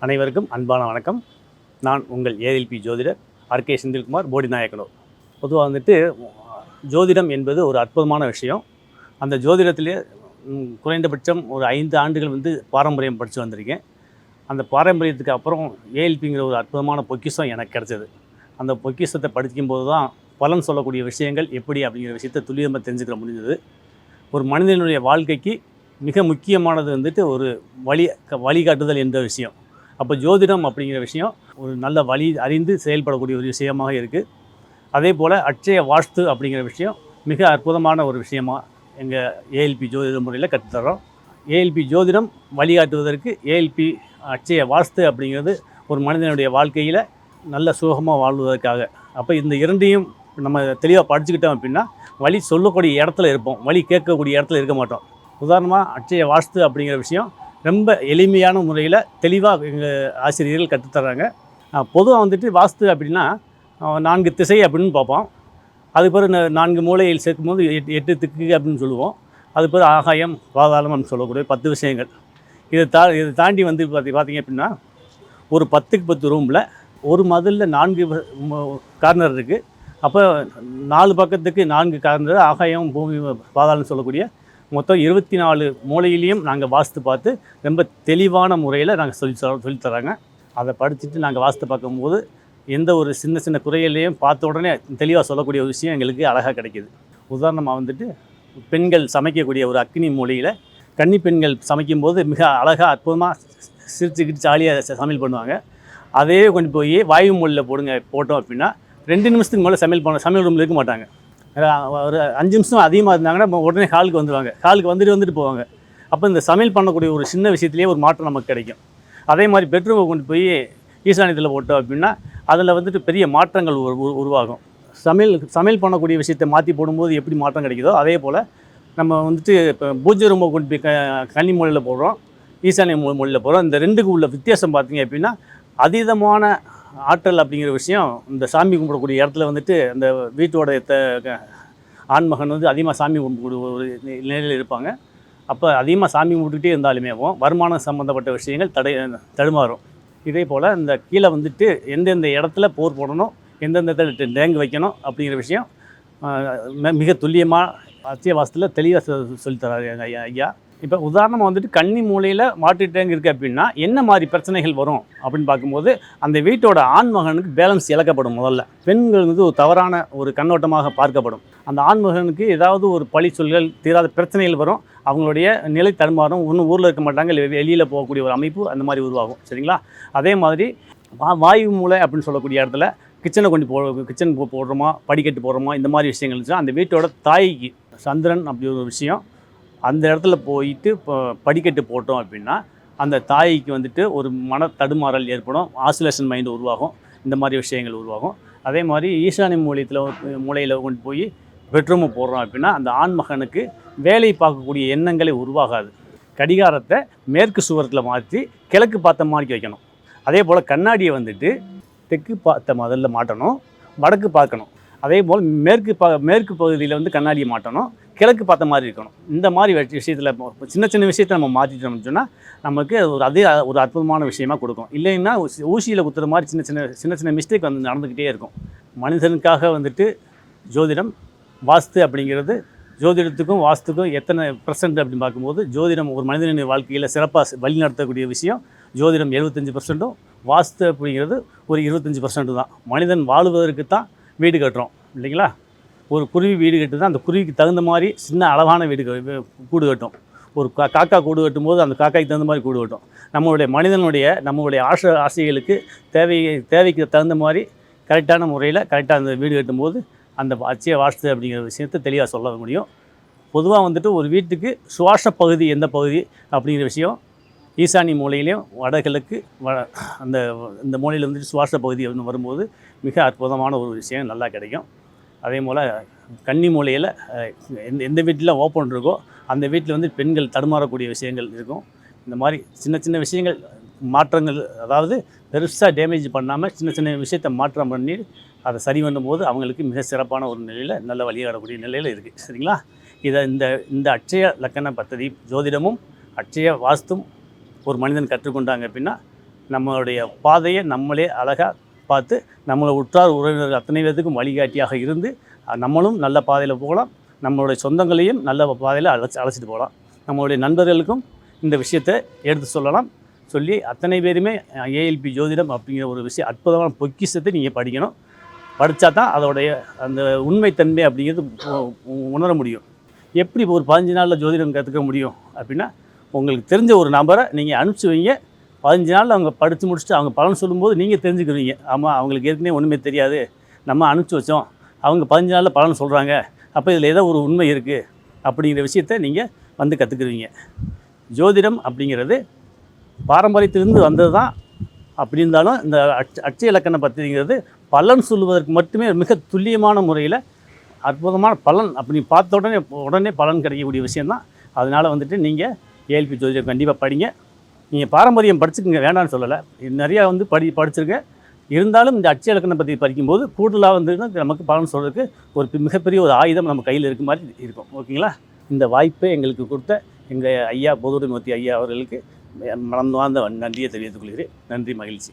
அனைவருக்கும் அன்பான வணக்கம். நான் உங்கள் ஏஎல்பி ஜோதிடர் ஆர்கே செந்தில்குமார் போடி நாயக்கனூர். பொதுவாக வந்துட்டு ஜோதிடம் என்பது ஒரு அற்புதமான விஷயம். அந்த ஜோதிடத்திலே குறைந்தபட்சம் ஒரு ஐந்து ஆண்டுகள் வந்து பாரம்பரியம் படித்து வந்திருக்கேன். அந்த பாரம்பரியத்துக்கு அப்புறம் ஏஎல்பிங்கிற ஒரு அற்புதமான பொக்கிஷம் எனக்கு கிடச்சிது. அந்த பொக்கிஷத்தை படிக்கும்போது தான் பலன் சொல்லக்கூடிய விஷயங்கள் எப்படி அப்படிங்கிற விஷயத்தை துல்லியமாக தெரிஞ்சுக்கிற முடிஞ்சது. ஒரு மனிதனுடைய வாழ்க்கைக்கு மிக முக்கியமானது வந்துட்டு ஒரு வழி க- வழிகாட்டுதல் என்ற விஷயம். அப்போ ஜோதிடம் அப்படிங்கிற விஷயம் ஒரு நல்ல வழி அறிந்து செயல்படக்கூடிய ஒரு விஷயமாக இருக்குது அதே போல் அட்சய வாஸ்து அப்படிங்கிற விஷயம் மிக அற்புதமான ஒரு விஷயமாக எங்கள் ஏஎல்பி ஜோதிட முறையில் கற்றுத்தரோம் ஏஎல்பி ஜோதிடம் வழிகாட்டுவதற்கு ஏஎல்பி அட்சய வாஸ்து அப்படிங்கிறது ஒரு மனிதனுடைய வாழ்க்கையில் நல்ல சுகமாக வாழ்வதற்காக. அப்போ இந்த இரண்டையும் நம்ம தெளிவாக படிச்சுக்கிட்டோம் அப்படின்னா வழி சொல்லக்கூடிய இடத்துல இருப்போம். வழி கேட்கக்கூடிய இடத்துல இருக்க மாட்டோம். உதாரணமாக அட்சய வாஸ்து அப்படிங்கிற விஷயம் ரொம்ப எளிமையான முறையில் தெளிவாக எங்கள் ஆசிரியர்கள் கற்றுத்தர்றாங்க பொதுவாக வந்துட்டு வாஸ்து அப்படின்னா நான்கு திசை அப்படின்னு பார்ப்போம். அது பிறகு நான்கு மூலையில் சேர்க்கும்போது எட்டு எட்டு திக்கு அப்படின்னு சொல்லுவோம். அது பிறகு ஆகாயம் பாதாளம் அப்படின்னு சொல்லக்கூடிய பத்து விஷயங்கள். இதை தா இதை தாண்டி வந்து பார்த்தி பார்த்திங்க அப்படின்னா ஒரு பத்துக்கு பத்து ரூமில் ஒரு மதிலில் நான்கு கார்னர் இருக்குது அப்போ நாலு பக்கத்துக்கு நான்கு கார்னர் ஆகாயம் பூமி பாதாளம்னு சொல்லக்கூடிய மொத்தம் இருபத்தி நாலு மூலையிலையும் நாங்கள் வாஸ்து பார்த்து ரொம்ப தெளிவான முறையில் நாங்கள் சொல்லி தர- தராங்க அதை படிச்சுட்டு நாங்கள் வாஸ்து பார்க்கும்போது எந்த ஒரு சின்ன சின்ன குறைகளையும் பார்த்த உடனே தெளிவாக சொல்லக்கூடிய ஒரு விஷயம் எங்களுக்கு அழகாக கிடைக்கிது. உதாரணமாக வந்துட்டு பெண்கள் சமைக்கக்கூடிய ஒரு அக்னி மூலையில் கன்னி பெண்கள் சமைக்கும்போது மிக அழகாக அற்புதமாக சிரிச்சுக்கிட்டு ஜாலியாக சமையல் பண்ணுவாங்க. அதே கொண்டு போய் வாயு மூலையில் போடுங்க போட்டோம் அப்படின்னா ரெண்டு நிமிஷத்துக்கு மேலே சமையல் பண்ண சமையல் ரூமில் இருக்க மாட்டாங்க. ஒரு அஞ்சு நிமிஷம் அதிகமாக இருந்தாங்கன்னா உடனே ஹாலுக்கு வந்துடுவாங்க ஹாலுக்கு வந்துட்டு வந்துட்டு போவாங்க. அப்போ இந்த சமையல் பண்ணக்கூடிய ஒரு சின்ன விஷயத்துலேயே ஒரு மாற்றம் நமக்கு கிடைக்கும். அதே மாதிரி பெட்ரூமை கொண்டு போய் ஈசானியத்தில் போட்டோம் அப்படின்னா அதில் வந்துட்டு பெரிய மாற்றங்கள் உருவாகும். சமையல் சமையல் பண்ணக்கூடிய விஷயத்தை மாற்றி போடும்போது எப்படி மாற்றம் கிடைக்குதோ அதே போல் நம்ம வந்துட்டு இப்போ பூஜை ரூமை கொண்டு போய் க கன்னி மொழியில் போடுறோம் ஈசானிய மொழியில் போகிறோம் போடுறோம். இந்த ரெண்டுக்கு உள்ள வித்தியாசம் பார்த்தீங்க அப்படின்னா அதீதமான ஆற்றல் அப்படிங்கிற விஷயம் இந்த சாமி கும்பிடக்கூடிய இடத்துல வந்துட்டு அந்த வீட்டோட த க- ஆண்மகன் வந்து அதிகமாக சாமி கும்பிடக்கூடிய ஒரு நிலையில் இருப்பாங்க. அப்போ அதிகமாக சாமி கும்பிட்டுக்கிட்டே இருந்தாலுமே வருமானம் சம்மந்தப்பட்ட விஷயங்கள் தடை தடுமாறும். இதே போல் இந்த கீழே வந்துட்டு எந்தெந்த இடத்துல போர் போடணும் எந்தெந்த இடத்துல டேங்கு வைக்கணும் அப்படிங்கிற விஷயம் மிக துல்லியமாக அத்தியவாசத்தில் தெளிவாக சொல்லித்தராரு எங்கள் ஐயா ஐயா. இப்போ உதாரணமாக வந்துட்டு கன்னி மூலையில் வாட்டர் டேங்க் இருக்குது அப்படின்னா என்ன மாதிரி பிரச்சனைகள் வரும் அப்படின்னு பார்க்கும்போது அந்த வீட்டோட ஆண்மகனுக்கு பேலன்ஸ் இழக்கப்படும் முதல்ல. பெண்கள் வந்து ஒரு தவறான ஒரு கண்ணோட்டமாக பார்க்கப்படும். அந்த ஆண்மகனுக்கு ஏதாவது ஒரு பழி சொல்கள் தீராத பிரச்சனைகள் வரும். அவங்களுடைய நிலை தடுமாறும் ஒன்றும் ஊரில் இருக்க மாட்டாங்க இல்லை வெளியில் போகக்கூடிய ஒரு அமைப்பு அந்த மாதிரி உருவாகும். சரிங்களா? அதே மாதிரி வா வாயு மூலை அப்படின்னு சொல்லக்கூடிய இடத்துல கிச்சனை கொண்டு போ கிச்சன் போடுறோமா படிக்கட்டு போடுறோமா இந்த மாதிரி விஷயங்கள் இருந்துச்சுன்னா அந்த வீட்டோட தாய்க்கு சந்திரன் அப்படி ஒரு விஷயம் அந்த இடத்துல போயிட்டு இப்போ படிக்கட்டு போட்டோம் அப்படின்னா அந்த தாய்க்கு வந்துட்டு ஒரு மன தடுமாறல் ஏற்படும் ஆசிலேஷன் மைண்ட் உருவாகும் இந்த மாதிரி விஷயங்கள் உருவாகும். அதே மாதிரி ஈசானி மூலியத்தில் மூலையில் கொண்டு போய் பெட்ரூமை போடுறோம் அப்படின்னா அந்த ஆண்மகனுக்கு வேலை பார்க்கக்கூடிய எண்ணங்களே உருவாகாது. கடிகாரத்தை மேற்கு சுவரத்தில் மாற்றி கிழக்கு பார்த்த மாதிரி வைக்கணும். அதே போல் கண்ணாடியை வந்துட்டு தெற்கு பார்த்த முதல்ல மாட்டணும் வடக்கு பார்க்கணும். அதே போல் மேற்கு ப மேற்கு பகுதியில் வந்து கண்ணாடியை மாட்டணும் கிழக்கு பார்த்த மாதிரி இருக்கணும். இந்த மாதிரி விஷயத்தில் சின்ன சின்ன விஷயத்தை நம்ம மாற்றிட்டோம்னு சொன்னால் நமக்கு அது ஒரு அதே ஒரு அற்புதமான விஷயமா கொடுக்கும். இல்லைன்னா ஊசியில் குத்துற மாதிரி சின்ன சின்ன சின்ன சின்ன மிஸ்டேக் வந்து நடந்துக்கிட்டே இருக்கும். மனிதனுக்காக வந்துட்டு ஜோதிடம் வாஸ்து அப்படிங்கிறது ஜோதிடத்துக்கும் வாஸ்துக்கும் எத்தனை பர்சன்ட் அப்படின்னு பார்க்கும்போது ஜோதிடம் ஒரு மனிதனின் வாழ்க்கையில் சிறப்பாக வழி நடத்தக்கூடிய விஷயம் ஜோதிடம் எழுபத்தஞ்சு பர்சன்ட்டும் வாஸ்து அப்படிங்கிறது ஒரு இருபத்தஞ்சி பர்சன்ட் தான். மனிதன் வாழுவதற்கு தான் வீடு கட்டுறோம். இல்லைங்களா? ஒரு குருவி வீடு கட்டுது அந்த குருவிக்கு தகுந்த மாதிரி சின்ன அளவான வீடு கூடு கட்டும். ஒரு கா காக்கா கூடு கட்டும்போது அந்த காக்காய்க்கு தகுந்த மாதிரி கூடு கட்டும். நம்மளுடைய மனிதனுடைய நம்மளுடைய ஆசை ஆசைகளுக்கு தேவை தேவைக்கு தகுந்த மாதிரி கரெக்டான முறையில் கரெக்டாக அந்த வீடு கட்டும்போது அந்த அச்சய வாஸ்து அப்படிங்கிற விஷயத்தை தெளிவாக சொல்ல முடியும். பொதுவாக வந்துட்டு ஒரு வீட்டுக்கு சுவாச பகுதி எந்த பகுதி அப்படிங்கிற விஷயம் ஈசானி மூலையிலையும் வடகிழக்கு வ அந்த இந்த மூலையில் வந்துட்டு சுவாச பகுதி அப்படின்னு வரும்போது மிக அற்புதமான ஒரு விஷயம் நல்லா கிடைக்கும். அதே போல் கன்னி மூலையில் எந்த எந்த வீட்டில் ஓப்பன் இருக்கோ அந்த வீட்டில் வந்து பெண்கள் தடுமாறக்கூடிய விஷயங்கள் இருக்கும். இந்த மாதிரி சின்ன சின்ன விஷயங்கள் மாற்றங்கள் அதாவது பெருசாக டேமேஜ் பண்ணாமல் சின்ன சின்ன விஷயத்தை மாற்றம் பண்ணி அதை சரி பண்ணும்போது அவங்களுக்கு மிக சிறப்பான ஒரு நிலையில் நல்ல வழிகாடக்கூடிய நிலையில் இருக்குது சரிங்களா? இதை இந்த இந்த அட்சய லக்கண பத்ததி ஜோதிடமும் அட்சய வாஸ்தும் ஒரு மனிதன் கற்றுக்கொண்டாங்க அப்படின்னா நம்மளுடைய பாதையை நம்மளே அழகாக பார்த்து நம்மளை உற்றார் உறவினர்கள் அத்தனை பேர்த்துக்கும் வழிகாட்டியாக இருந்து நம்மளும் நல்ல பாதையில் போகலாம். நம்மளுடைய சொந்தங்களையும் நல்ல பாதையில் அழைச்சி அழைச்சிட்டு போகலாம். நம்மளுடைய நண்பர்களுக்கும் இந்த விஷயத்தை எடுத்து சொல்லலாம். சொல்லி அத்தனை பேருமே ஏஎல்பி ஜோதிடம் அப்படிங்கிற ஒரு விஷயம் அற்புதமான பொக்கிஷத்தை நீங்கள் படிக்கணும். படித்தா தான் அதோடைய அந்த உண்மைத்தன்மை அப்படிங்கிறது உணர முடியும். எப்படி ஒரு பதினஞ்சு நாளில் ஜோதிடம் கற்றுக்க முடியும் அப்படின்னா உங்களுக்கு தெரிஞ்ச ஒரு நபரை நீங்கள் அனுப்பிச்சி வைங்க. பதினஞ்சு நாளில் அவங்க படித்து முடிச்சுட்டு அவங்க பலன் சொல்லும்போது நீங்கள் தெரிஞ்சுக்குவீங்க ஆமாம் அவங்களுக்கு ஏற்கனவே ஒன்றுமே தெரியாது. நம்ம அனுப்பிச்சி வச்சோம். அவங்க பதினஞ்சு நாளில் பலன் சொல்கிறாங்க அப்போ இதில் ஏதோ ஒரு உண்மை இருக்குது அப்படிங்கிற விஷயத்த நீங்கள் வந்து கற்றுக்குருவீங்க ஜோதிடம் அப்படிங்கிறது பாரம்பரியத்திலிருந்து வந்தது தான் அப்படி இருந்தாலும் இந்த அச்ச அச்ச இலக்கண பத்திரிங்கிறது பலன் சொல்லுவதற்கு மட்டுமே மிக துல்லியமான முறையில் அற்புதமான பலன் அப்படி பார்த்த உடனே உடனே பலன் கிடைக்கக்கூடிய விஷயந்தான் அதனால் வந்துட்டு நீங்கள் ஏஎல்பி ஜோதிடம் கண்டிப்பாக படிங்க. நீங்கள் பாரம்பரியம் படிச்சுக்கங்க வேண்டாம்னு சொல்லலை. இது நிறையா வந்து படி படிச்சிருக்கேன் இருந்தாலும் இந்த அச்சு இலக்கணம் பற்றி படிக்கும்போது கூடுதலாக வந்து நமக்கு பலன் சொல்கிறதுக்கு ஒரு மிகப்பெரிய ஒரு ஆயுதம் நம்ம கையில் இருக்க மாதிரி இருக்கும். ஓகேங்களா? இந்த வாய்ப்பை எங்களுக்கு கொடுத்த எங்கள் ஐயா போதுடமூர்த்தி ஐயா அவர்களுக்கு மனம் வாழ்ந்த நன்றியை தெரிவித்துக் கொள்கிறேன். நன்றி மகிழ்ச்சி.